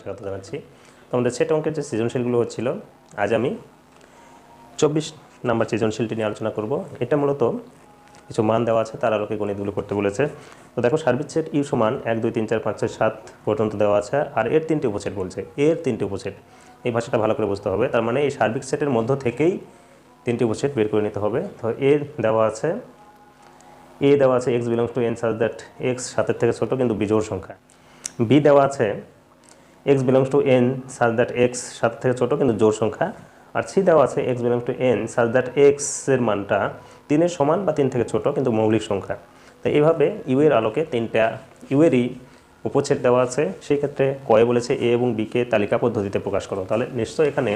স্বাগত জানাচ্ছি। তো আমাদের সেট অঙ্কের যে সৃজনশীলগুলো হচ্ছিল, আজ আমি চব্বিশ নাম্বার সৃজনশীলটি নিয়ে আলোচনা করব। এটা মূলত কিছু মান দেওয়া আছে, তার আলোকে গণিতগুলো করতে বলেছে। তো দেখো, সার্বিক সেট ইউ সমান এক, দুই, তিন, চার, পাঁচ, ছয়, সাত পর্যন্ত দেওয়া আছে, আর এর তিনটি উপসেট বলছে। এর তিনটি উপসেট। এই ভাষাটা ভালো করে বুঝতে হবে। তার মানে এই সার্বিক সেটের মধ্য থেকেই তিনটি উপসেট বের করে নিতে হবে। তো এর দেওয়া আছে, এ দেওয়া আছে x belongs to N such that x সাতের থেকে ছোট, কিন্তু বিজোড় সংখ্যা। বি দেওয়া আছে x belongs to N such that x সাত থেকে ছোট কিন্তু জোড় সংখ্যা। আর সি দেওয়া আছে x belongs to N such that এক্সের মানটা তিনের সমান বা তিন থেকে ছোট কিন্তু মৌলিক সংখ্যা। তো এইভাবে ইউ এর আলোকে তিনটা ইউ এরই উপচ্ছেদ দেওয়া আছে। সেই ক্ষেত্রে কয়ে বলেছে এ এবং বিকে তালিকা পদ্ধতিতে প্রকাশ করো। তাহলে নিশ্চয় এখানে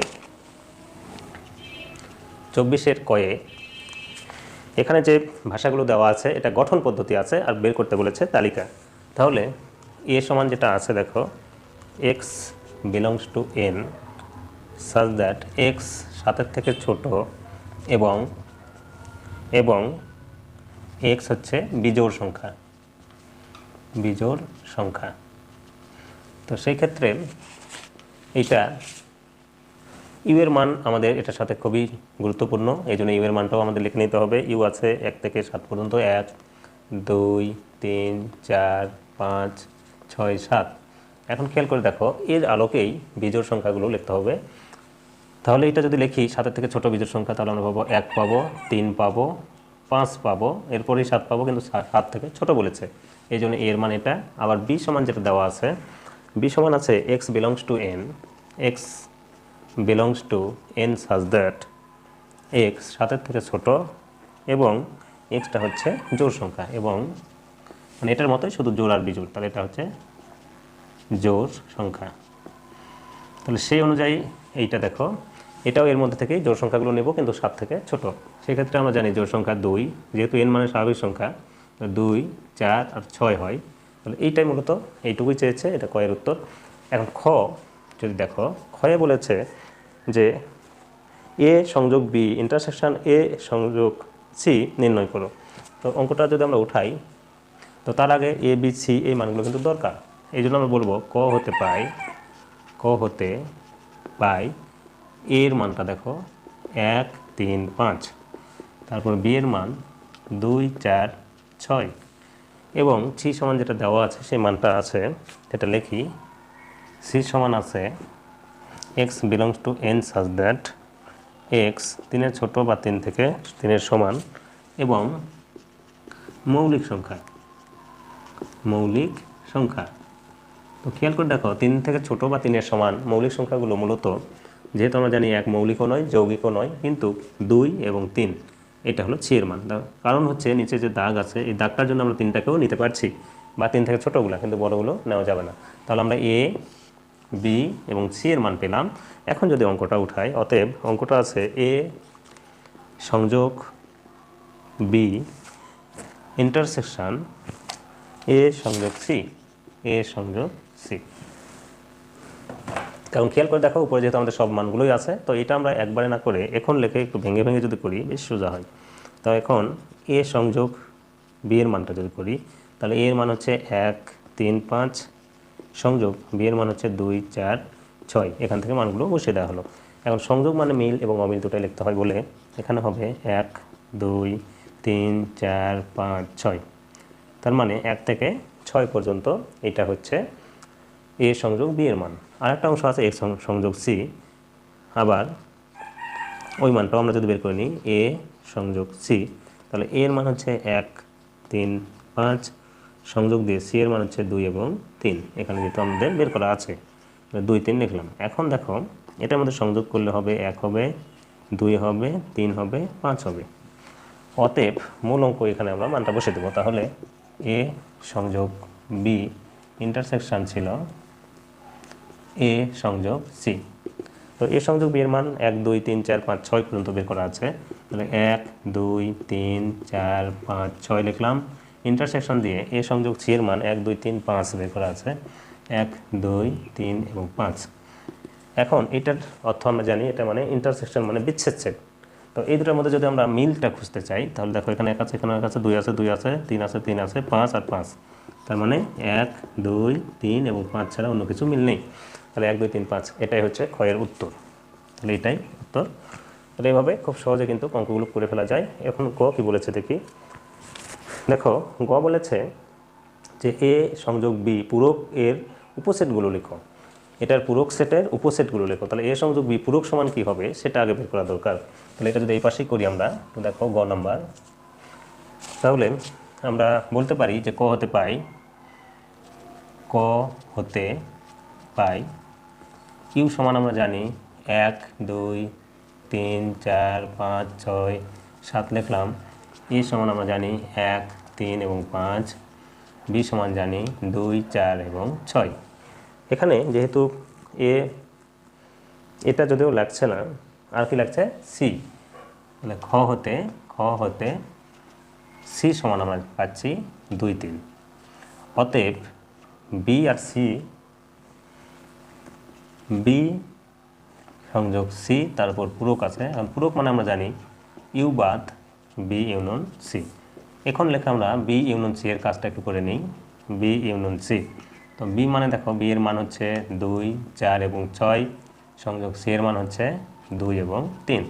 চব্বিশের কয়ে এখানে যে ভাষাগুলো দেওয়া আছে, এটা গঠন পদ্ধতি আছে আর বের করতে বলেছে তালিকা। তাহলে এ সমান যেটা আছে দেখো x belongs to N such that x সাতের থেকে ছোট এবং এবং এক্স হচ্ছে বিজোড় সংখ্যা বিজোড় সংখ্যা। তো সেই ক্ষেত্রে এইটা ইউ এর মান আমাদের এটার সাথে খুবই গুরুত্বপূর্ণ, এই জন্য ইউ এর মানটাও আমাদের লিখে নিতে হবে। ইউ আছে এক থেকে সাত পর্যন্ত এক, দুই, তিন, চার, পাঁচ, ছয়, সাত। এখন খেয়াল করে দেখো, এর আলোকেই বিজোড় সংখ্যাগুলো লিখতে হবে। তাহলে এটা যদি লিখি, সাতের থেকে ছোট বিজোড় সংখ্যা, তাহলে আমরা পাবো এক পাবো, তিন পাবো, পাঁচ পাবো, এরপরেই সাত পাবো, কিন্তু সাত থেকে ছোট বলেছে। এই জন্য এর মান এটা। আবার বি সমান যেটা দেওয়া আছে, বি সমান আছে x belongs to N x belongs to N such that x সাতের থেকে ছোট এবং এক্সটা হচ্ছে জোর সংখ্যা এবং মানে এটার মতোই শুধু জোর আর বিজোড়। তাহলে এটা হচ্ছে জোড় সংখ্যা। তাহলে সেই অনুযায়ী এইটা দেখো। এটাও এর মধ্যে থেকেই জোড় সংখ্যাগুলো নেব, কিন্তু সাত থেকে ছোট। সেক্ষেত্রে আমরা জানি জোড় সংখ্যা দুই, যেহেতু এন মানে স্বাভাবিক সংখ্যা দুই, চার আর ছয় হয়। তাহলে এইটাই মূলত এইটুকুই চেয়েছে, এটা কয়ের উত্তর। এখন খ, যদি দেখো, ক্ষয়ে বলেছে যে এ সংযোগ বি ইন্টারসেকশন এ সংযোগ সি নির্ণয় করো। তো অঙ্কটা যদি আমরা উঠাই, তো তার আগে এ, বি, সি এই মানগুলো কিন্তু দরকার। এই জন্য আমরা বলব ক হতে পাই, ক হতে পাই, এর মানটা দেখো, এক, তিন, পাঁচ। তারপর বি এর মান দুই, চার, ছয়। এবং সি সমান যেটা দেওয়া আছে, সেই মানটা আছে সেটা লিখি সি সমান আছে x belongs to N such that x তিনের ছোট বা তিন থেকে তিনের সমান এবং মৌলিক সংখ্যা মৌলিক সংখ্যা। তো খেয়াল করে দেখো, তিন থেকে ছোট বা তিনের সমান মৌলিক সংখ্যাগুলো মূলত, যেহেতু আমরা জানি এক মৌলিকও নয়, যৌগিকও নয়, কিন্তু দুই এবং তিন, এটা হলো ছি এর মান। কারণ হচ্ছে নিচে যে দাগ আছে, এই দাগটার জন্য আমরা তিনটাকেও নিতে পারছি, বা তিন থেকে ছোটোগুলো, কিন্তু বড়গুলো নেওয়া যাবে না। তাহলে আমরা এ, বি এবং সি এর মান পেলাম। এখন যদি অঙ্কটা উঠাই, অতএব অঙ্কটা আছে এ সংযোগ বি ইন্টারসেকশন এ সংযোগ সি, এ সংযোগ সি কারণ খেয়াল করে দেখো, উপরে যেহেতু আমাদের সব মানগুলোই আছে, তো এটা আমরা একবারে না করে এখন লেখে একটু ভেঙে ভেঙে যদি করি, বেশ সোজা হয়। তো এখন এ সংযোগ বি এর মানটা যদি করি, তাহলে এর মান হচ্ছে এক, তিন, পাঁচ, সংযোগ বি এর মান হচ্ছে দুই, চার, ছয়। এখান থেকে মানগুলো বসিয়ে দেওয়া হলো। এখন সংযোগ মানে মিল এবং অমিল দুটাই লিখতে হয় বলে এখানে হবে এক, দুই, তিন, চার, পাঁচ, ছয়। তার মানে এক থেকে ছয় পর্যন্ত এটা হচ্ছে এ সংযোগ বি এর মান। আর একটা অংশ আছে এ সং- সংযোগ সি। আবার ওই মানটাও আমরা যদি বের করে নিই, এ সংযোগ সি, তাহলে এর মান হচ্ছে এক, তিন, পাঁচ। সংযোগ দিয়ে সি এর মান হচ্ছে দুই এবং তিন। এখানে যেহেতু আমাদের বের করা আছে দুই, তিন লিখলাম। এখন দেখো, এটার মধ্যে সংযোগ করলে হবে এক হবে, দুই হবে, তিন হবে, পাঁচ হবে। অতএব মূল অঙ্ক এখানে আমরা মানটা বসে দেবো। তাহলে এ সংযোগ বি ইন্টারসেকশান ছিল এ সংযোগ সি তো এ সংযোগ বি এর মান এক, দুই, তিন, চার, পাঁচ, ছয় পর্যন্ত বের করা আছে। তাহলে এক, দুই, তিন, চার, পাঁচ, ছয় লিখলাম। ইন্টারসেকশন দিয়ে এ সংযোগ সি এর মান এক, দুই, তিন, পাঁচ বের করা আছে। এক, দুই, তিন এবং পাঁচ। এখন এটার অর্থ আমরা জানি, এটা মানে ইন্টারসেকশন মানে বিচ্ছেদ ছেদ তো এই দুটোর মধ্যে যদি আমরা মিলটা খুঁজতে চাই, তাহলে দেখো এখানে এক আছে, এখানে এক আছে, দুই আছে দুই আছে, তিন আছে তিন আছে, পাঁচ আর পাঁচ। তার মানে এক, দুই, তিন এবং পাঁচ ছাড়া অন্য কিছু মিল নেই। তাহলে এক, দুই, তিন, পাঁচ, এটাই হচ্ছে ক্ষয়ের উত্তর। তাহলে এটাই উত্তর। তাহলে এইভাবে খুব সহজে কিন্তু অঙ্কগুলো করে ফেলা যায়। এখন ক কি বলেছে দেখি। দেখো, গ বলেছে যে এ সংযোগ বি পূরক এর উপসেটগুলো লেখো। এটার পূরক সেটের উপসেটগুলো লেখো। তাহলে এ সংযোগ বি পূরক সমান কি হবে? সেটা আগে বের করা দরকার। তাহলে এটা যদি এই পাশেই করি আমরা, তো দেখো গ নাম্বার। তাহলে আমরা বলতে পারি যে ক হতে পাই, ক হতে পাই কিউ সমান আমরা জানি এক, দুই, তিন, চার, পাঁচ, ছয়, সাত লিখলাম। এ সমান আমরা জানি এক, তিন এবং পাঁচ। বি সমান জানি দুই, চার এবং ছয়। এখানে যেহেতু এ, এটা যদিও লাগছে না, আর কি লাগছে? সি। তাহলে খ হতে খ হতে সি সমান আমরা পাচ্ছি দুই, তিন। অতএব বি আর সি বি সংযোগ সি, তারপর পূরক আছে। আর পূরক মানে আমরা জানি ইউ বাদ বি ইউনিয়ন সি। এখন লেখা আমরা বি ইউনিয়ন সি এর কাজটা একটু করে নিই। B union C. তো বি মানে দেখো, বি এর মান হচ্ছে দুই, চার এবং ছয়। সংযোগ সি এর মান হচ্ছে দুই এবং তিন।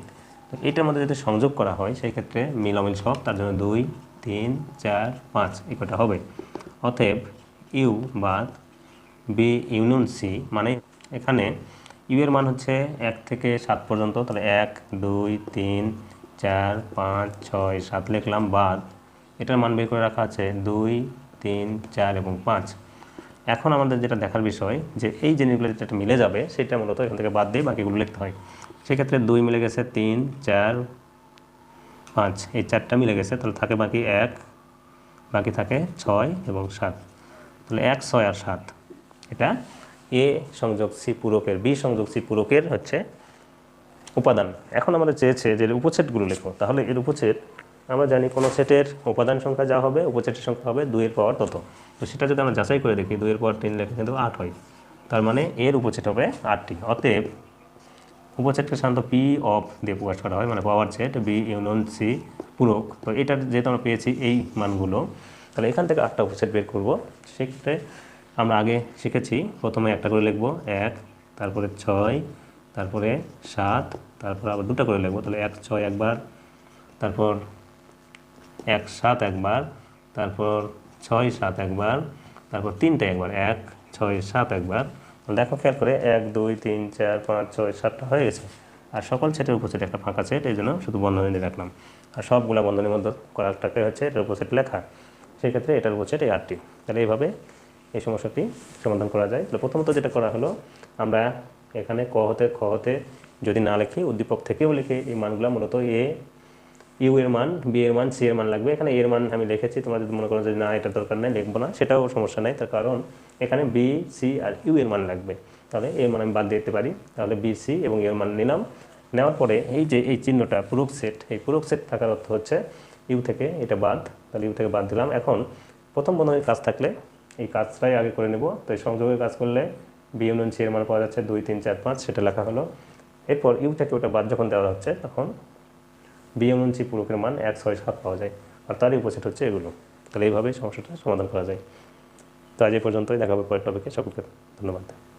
তো এটার মধ্যে যদি সংযোগ করা হয়, সেই ক্ষেত্রে মিল অমিল সব, তার জন্য দুই, তিন, চার, পাঁচ এই কটা হবে। অতএব ইউ বাদ বি ইউনিয়ন সি মানে এখানে ইউ এর মান হচ্ছে এক থেকে সাত পর্যন্ত, তাহলে এক, দুই, তিন, চার, পাঁচ, ছয়, সাত লিখলাম, বাদ। এটার মান বের করে রাখা আছে দুই, তিন, চার এবং পাঁচ। এখন আমাদের যেটা দেখার বিষয়, যে এই জিনিসগুলো যেটা মিলে যাবে, সেটা মূলত এখান থেকে বাদ দিয়ে বাকিগুলো লিখতে হয়। সেক্ষেত্রে দুই মিলে গেছে তিন, চার, পাঁচ। এই চারটা মিলে গেছে, তাহলে থাকে বাকি এক, বাকি থাকে ছয় এবং সাত। তাহলে এক, ছয় আর সাত। এটা এ সংযোগ সি পূরকের বি সংযোগ সি পূরকের হচ্ছে উপাদান। এখন আমাদের চেয়েছে যে এর উপছেদগুলো লেখো তাহলে এর উপছেদ আমরা জানি কোনো সেটের উপাদান সংখ্যা যা হবে উপছেদের সংখ্যা হবে দুইয়ের পাওয়ার তত। তো সেটা যদি আমরা যাচাই করে দেখি, দুইয়ের পাওয়ার তিন লেখে কিন্তু আট হয়। তার মানে এর উপছেদ হবে আটটি। অতএব উপছেদকে সাধারণত পি অফ দিয়ে প্রকাশ করা হয় মানে power set B union C পূরক। তো এটা যেহেতু আমরা পেয়েছি এই মানগুলো, তাহলে এখান থেকে আটটা উপছেদ বের করব। সেক্ষেত্রে আমরা আগে শিখেছি, প্রথমে একটা করে লিখব, এক, তারপরে ছয়, তারপরে সাত, তারপর আবার দুটো করে লিখব, তাহলে এক, ছয় একবার, তারপর এক, সাত একবার, তারপর ছয়, সাত একবার, তারপর তিনটে একবার, এক, ছয়, সাত একবার। দেখো খেয়াল করে, এক, দুই, তিন, চার, পাঁচ, ছয়, সাতটা হয়ে গেছে। আর সকল সেটের উপর সেট একটা ফাঁকা সেট, এই জন্য শুধু বন্ধনী রাখলাম। আর সবগুলা বন্ধনীর মধ্যে কয়েকটাকে হচ্ছে এটার উপর লেখা। সেক্ষেত্রে এটার উপর এই আটটি। তাহলে এইভাবে এই সমস্যাটি সমাধান করা যায়। তাহলে প্রথমত যেটা করা হলো, আমরা এখানে ক হতে, খ হতে যদি না লিখি, উদ্দীপক থেকেও লিখে এই মানগুলো মূলত এ, ইউ এর মান, বি এর মান, সি এর মান লাগবে। এখানে এর মান আমি লিখেছি, তোমরা যদি মনে করো যে না এটা দরকার নেই, লিখব না, সেটাও সমস্যা নেই। তার কারণ এখানে বি, সি আর ইউ এর মান লাগবে। তাহলে এর মান আমি বাদ দিতে পারি। তাহলে বি, সি এবং এর মান নিলাম। নেওয়ার পরে এই যে এই চিহ্নটা, পূরক সেট, এই পূরক সেট থাকার অর্থ হচ্ছে ইউ থেকে এটা বাদ। তাহলে ইউ থেকে বাদ দিলাম। এখন প্রথম বন্ধনীর কাজ থাকলে এই কাজটাই আগে করে নেব। তো এই সংযোগের কাজ করলে বি ইউনিয়ন সি এর মান পাওয়া যাচ্ছে দুই, তিন, চার, পাঁচ, সেটা লেখা হলো। এরপর ইউটাকে ওটা বাদ যখন দেওয়া হচ্ছে, তখন বিএমএনসি পুরকের মান এক, ছয়, সাত পাওয়া যায়। আর তারই উপসেট হচ্ছে এগুলো। তাহলে এইভাবেই সমস্যাটা সমাধান করা যায়। তো আজ এই পর্যন্তই। দেখাবো পরের টপিকে সকলকে ধন্যবাদ।